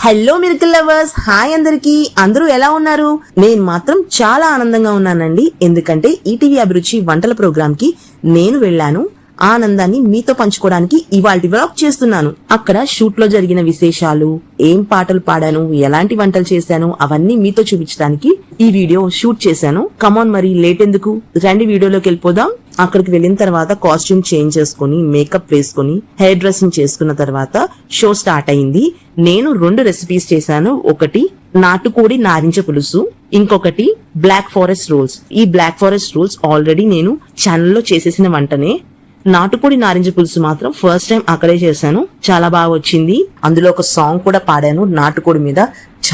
Hello miracle lovers hi అందరికి. అందరూ ఎలా ఉన్నారు? నేను మాత్రం చాలా ఆనందంగా ఉన్నానండి. ఎందుకంటే ఈటీవీ అభిరుచి వంటల ప్రోగ్రామ్కి నేను వెళ్ళాను. ఆనందాన్ని మీతో పంచుకోవడానికి ఇవాళ వ్లాగ్ చేస్తున్నాను. అక్కడ షూట్లో జరిగిన విశేషాలు ఏం పాటలు పాడాను ఎలాంటి వంటలు చేశాను అవన్నీ మీతో చూపించడానికి ఈ వీడియో షూట్ చేశాను. కమాన్ మరి లేట్ ఎందుకు? రండి వీడియోలోకి వెళ్ళిపోదాం. అక్కడికి వెళ్ళిన తర్వాత కాస్ట్యూమ్ చేంజ్ చేసుకుని మేకప్ వేసుకుని హెయిర్ డ్రెస్సింగ్ చేసుకున్న తర్వాత షో స్టార్ట్ అయింది. నేను రెండు రెసిపీస్ చేశాను. ఒకటి నాటుకోడి నారింజ పులుసు ఇంకొకటి బ్లాక్ ఫారెస్ట్ రోల్స్ ఈ బ్లాక్ ఫారెస్ట్ రోల్స్ ఆల్రెడీ నేను ఛానల్లో చేసేసిన వంటనే. నాటుకోడి నారింజ పులుసు మాత్రం ఫస్ట్ టైం అక్కడే చేశాను. చాలా బాగా వచ్చింది. అందులో ఒక సాంగ్ కూడా పాడాను. నాటుకోడి మీద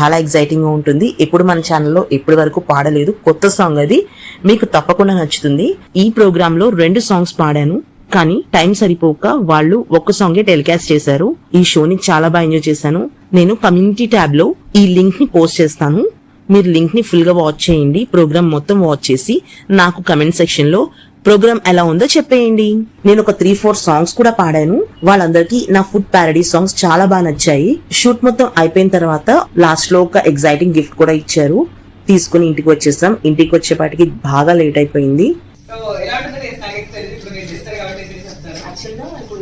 చాలా ఎగ్జైటింగ్గా ఉంటుంది. ఎప్పుడు మన ఛానల్లో ఇప్పటి వరకు పాడలేదు. కొత్త సాంగ్ అది. మీకు తప్పకుండా నచ్చుతుంది. ఈ ప్రోగ్రామ్లో రెండు సాంగ్స్ పాడాను. కానీ టైం సరిపోక వాళ్ళు ఒక్క సాంగే టెలికాస్ట్ చేశారు. ఈ షోని చాలా బాగా ఎంజాయ్ చేశాను. నేను కమ్యూనిటీ ట్యాబ్లో ఈ లింక్ని పోస్ట్ చేస్తాను. మీరు లింక్ని ఫుల్గా వాచ్ చేయండి. ప్రోగ్రామ్ మొత్తం వాచ్ చేసి నాకు కమెంట్ సెక్షన్లో ప్రోగ్రామ్ ఎలా ఉందో చెప్పేయండి. నేను ఒక త్రీ ఫోర్ సాంగ్స్ కూడా పాడాను. వాళ్ళందరికీ నా ఫుడ్ ప్యారడీ సాంగ్స్ చాలా బాగా నచ్చాయి. షూట్ మొత్తం అయిపోయిన తర్వాత లాస్ట్లో ఒక ఎగ్జైటింగ్ గిఫ్ట్ కూడా ఇచ్చారు. తీసుకుని ఇంటికి వచ్చేసాం. ఇంటికి వచ్చేపాటికి బాగా లేట్ అయిపోయింది సో ఎలా ఉంటుంది స్నాక్ తెలిసి ఇప్పుడు మీరు చేస్తారు కాబట్టి మీరు చెప్తారు యాక్చువల్గా ఇప్పుడు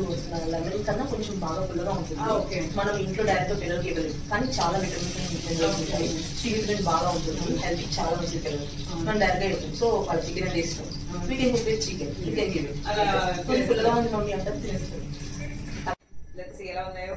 లెమన్ కన్నా కొంచెం బాగా పుల్లగా ఉంటుంది. మనం ఇంట్లో డైరెక్ట్ పిల్లలకి ఇవ్వలేదు. కానీ చాలా విటమిన్స్ ఉంటాయి. బాగా ఉంటుంది. హెల్త్ చాలా మంచిది పిల్లలకి మనం డైరెక్ట్గా ఇవ్వలేదు. సో వాళ్ళ చికెన్ అంటే ఇష్టం. We can give chicken. We can give అలా కొంచెం పుల్లగా ఉంది మమ్మీ అంటే తినేస్తారు. లెట్స్ ఎలా ఉన్నాయో